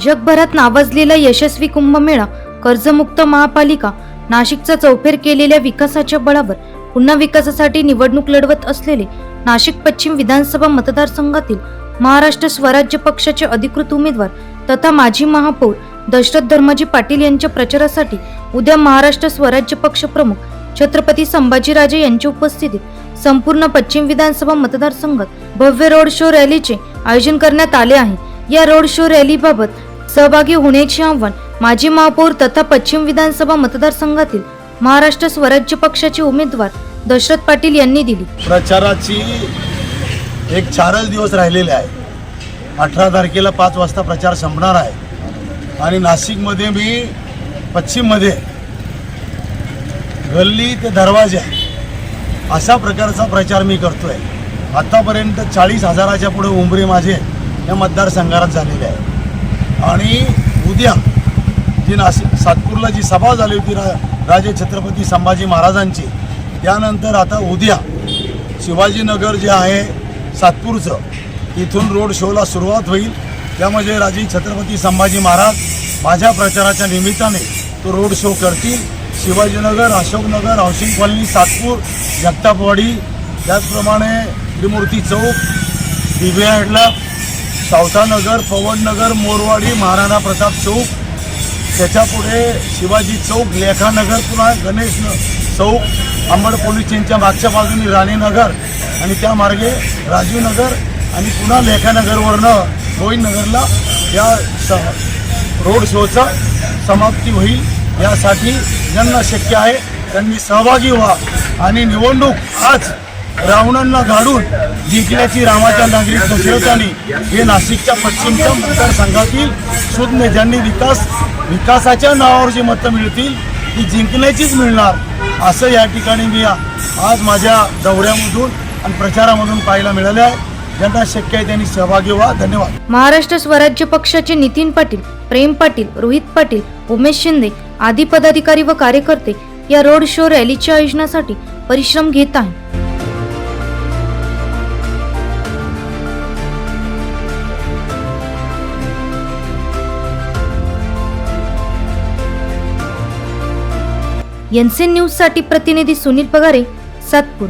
जगभरात नावाजलेला यशस्वी कुंभमेळा कर्जमुक्त महापालिका नाशिकचा चौफेर केलेल्या विकासाच्या बळावर पुन्हा विकासासाठी निवडणूक लढवत असलेले नाशिक पश्चिम विधानसभा मतदारसंघातील महाराष्ट्र स्वराज्य पक्षाचे अधिकृत उमेदवार तथा माजी महापौर दशरथ धर्माजी पाटील यांच्या प्रचारासाठी उद्या महाराष्ट्र स्वराज्य पक्ष प्रमुख छत्रपती संभाजीराजे यांच्या उपस्थितीत संपूर्ण पश्चिम विधानसभा मतदारसंघात भव्य रोड शो रॅलीचे आयोजन करण्यात आले आहे. या रोड शो रॅलीबाबत सहभागी होण्याचे आव्हान माजी महापौर तथा पश्चिम विधानसभा मतदारसंघातील महाराष्ट्र स्वराज्य पक्षाचे उमेदवार दशरथ पाटील यांनी दिली. प्रचाराची एक चारच दिवस राहिलेले आहे. अठरा तारखेला पाच वाजता प्रचार संपणार आहे. आणि नाशिकमध्ये मी पश्चिममध्ये गल्ली ते दरवाजा अशा प्रकारचा प्रचार मी करतोय. आत्तापर्यंत चाळीस हजाराच्या पुढे उंबरे माझे या मतदारसंघात झालेले आहे आणि उद्या जी नाशिक सातपूरला जी सभा झाली होती रा राजे छत्रपती संभाजी महाराजांची त्यानंतर आता उद्या शिवाजीनगर जे आहे सातपूरचं इथून रोड शोला सुरुवात होईल. त्यामध्ये राजे छत्रपती संभाजी महाराज माझ्या प्रचाराच्या निमित्ताने तो रोड शो करतील. शिवाजीनगर अशोकनगर हाऊसिंग कॉलनी सातपूर जगतापवाडी त्याचप्रमाणे त्रिमूर्ती चौक दिव्याडला सावतानगर पवननगर मोरवाडी महाराणा प्रताप चौक. त्याच्यापुढे शिवाजी चौक लेखानगर पुन्हा गणेश चौक अंबड पोलीस स्टेशनच्या मागच्या बाजूने राणीनगर आणि त्या मार्गे राजीवनगर आणि पुन्हा लेखानगरवरनं गोविंदनगरला या स रोड शोचा समाप्ती होईल. यासाठी ज्यांना शक्य आहे त्यांनी सहभागी व्हा आणि निवडणूक आज रावणांना गाडून जिंकल्याची रामाच्या नागरिक दशरथांनी हे नाशिकच्या पश्चिमच्या मतदारसंघातील सुज्ञ ज्यांनी विकास विकासाच्या नावावर जी मतं मिळतील ती जिंकण्याचीच मिळणार असं या ठिकाणी मी आज माझ्या दौऱ्यामधून आणि प्रचारामधून पाहायला मिळालं आहे. ज्यांना शक्य आहे त्यांनी सहभागी व्हा. धन्यवाद. महाराष्ट्र स्वराज्य पक्षाचे नितीन पाटील प्रेम पाटील रोहित पाटील उमेश शिंदे आदी पदाधिकारी व कार्यकर्ते या रोड शो रॅलीच्या आयोजनासाठी परिश्रम घेत आहेत. एन सी न्यूजसाठी प्रतिनिधी सुनील पगारे सातपूर.